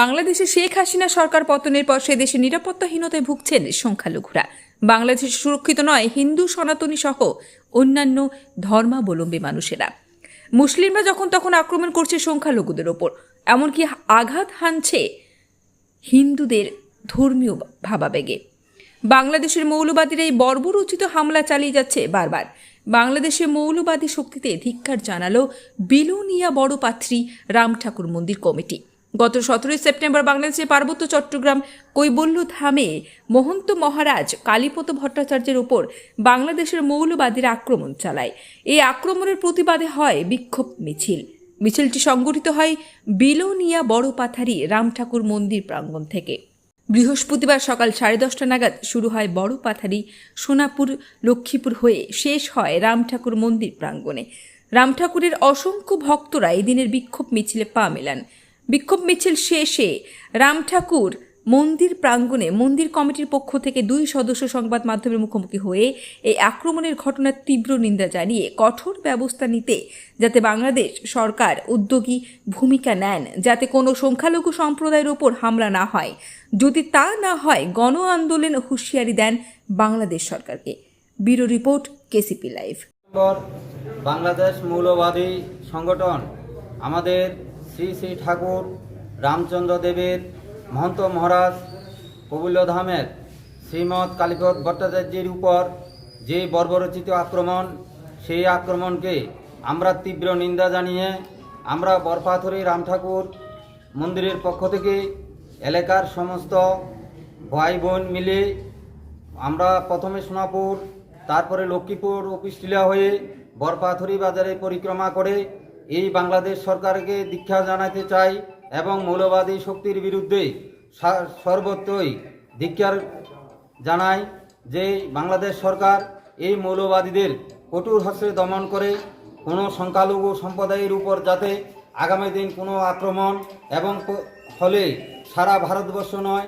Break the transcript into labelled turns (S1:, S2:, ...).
S1: বাংলাদেশে শেখ হাসিনা সরকার পতনের পর সে দেশে নিরাপত্তাহীনতায় ভুগছেন সংখ্যালঘুরা। বাংলাদেশে সুরক্ষিত নয়, হিন্দু, সনাতনী সহ অন্যান্য ধর্মাবলম্বী মানুষেরা। মুসলিমরা যখন তখন আক্রমণ করছে সংখ্যালঘুদের ওপর, এমনকি আঘাত হানছে হিন্দুদের ধর্মীয় ভাবাবেগে। বাংলাদেশের মৌলবাদীরা এই বর্বরোচিত হামলা চালিয়ে যাচ্ছে বারবার। বাংলাদেশে মৌলবাদী শক্তিতে ধিক্কার জানালো বিলোনিয়া বড় পাত্রী রাম ঠাকুর মন্দির কমিটি। গত সতেরোই সেপ্টেম্বর বাংলাদেশের পার্বত্য চট্টগ্রাম কৈবল্য ধামে মহন্ত মহারাজ কালীপত ভট্টাচার্যের ওপর বাংলাদেশের মৌলবাদীরা আক্রমণ চালায়। এই আক্রমণের প্রতিবাদে হয় বিক্ষোভ মিছিল। মিছিলটি সংগঠিত হয় বিলোনিয়া বড় পাথারি রাম ঠাকুর মন্দির প্রাঙ্গণ থেকে। বৃহস্পতিবার সকাল সাড়ে দশটা নাগাদ শুরু হয় বড় পাথারি সোনাপুর লক্ষ্মীপুর হয়ে শেষ হয় রাম ঠাকুর মন্দির প্রাঙ্গণে। রাম ঠাকুরের অসংখ্য ভক্তরা এই দিনের বিক্ষোভ মিছিলে পা মেলান। বিক্ষোভ মিছিল শেষে রাম ঠাকুর মন্দির প্রাঙ্গণে, মন্দির কমিটির পক্ষ থেকে দুই সদস্য সংবাদ মাধ্যমের মুখোমুখি হয়ে এই আক্রমণের ঘটনার তীব্র নিন্দা জানিয়ে কঠোর ব্যবস্থা নিতে যাতে বাংলাদেশ সরকার উদ্যোগী ভূমিকা নেন, যাতে কোনো সংখ্যালঘু সম্প্রদায়ের ওপর হামলা না হয়। যদি তা না হয়, গণ আন্দোলন হুঁশিয়ারি দেন বাংলাদেশ সরকারকে। Bureau report, KCP live.
S2: Bangladesh মৌলবাদী সংগঠন আমাদের শ্রী শ্রী ঠাকুর রামচন্দ্র দেবের মহন্ত মহারাজ কবুল্যধামের শ্রীমৎ কালীপদ ভট্টাচার্যের উপর যে বর্বরচিত আক্রমণ, সেই আক্রমণকে আমরা তীব্র নিন্দা জানিয়ে আমরা বরপাথরি রাম ঠাকুর মন্দিরের পক্ষ থেকে এলাকার সমস্ত ভাই বোন মিলে আমরা প্রথমে সোনাপুর, তারপরে লক্ষ্মীপুর অফিসটিলা হয়ে বরপাথরি বাজারে পরিক্রমা করে এই বাংলাদেশ সরকারকে দীক্ষা জানাতে চাই এবং মৌলবাদী শক্তির বিরুদ্ধে সর্বত্রই দীক্ষার জানাই যে বাংলাদেশ সরকার এই মৌলবাদীদের কঠোর হস্তে দমন করে, কোনো সংখ্যালঘু সম্প্রদায়ের উপর যাতে আগামী দিন কোনো আক্রমণ এবং ফলে সারা ভারতবর্ষ নয়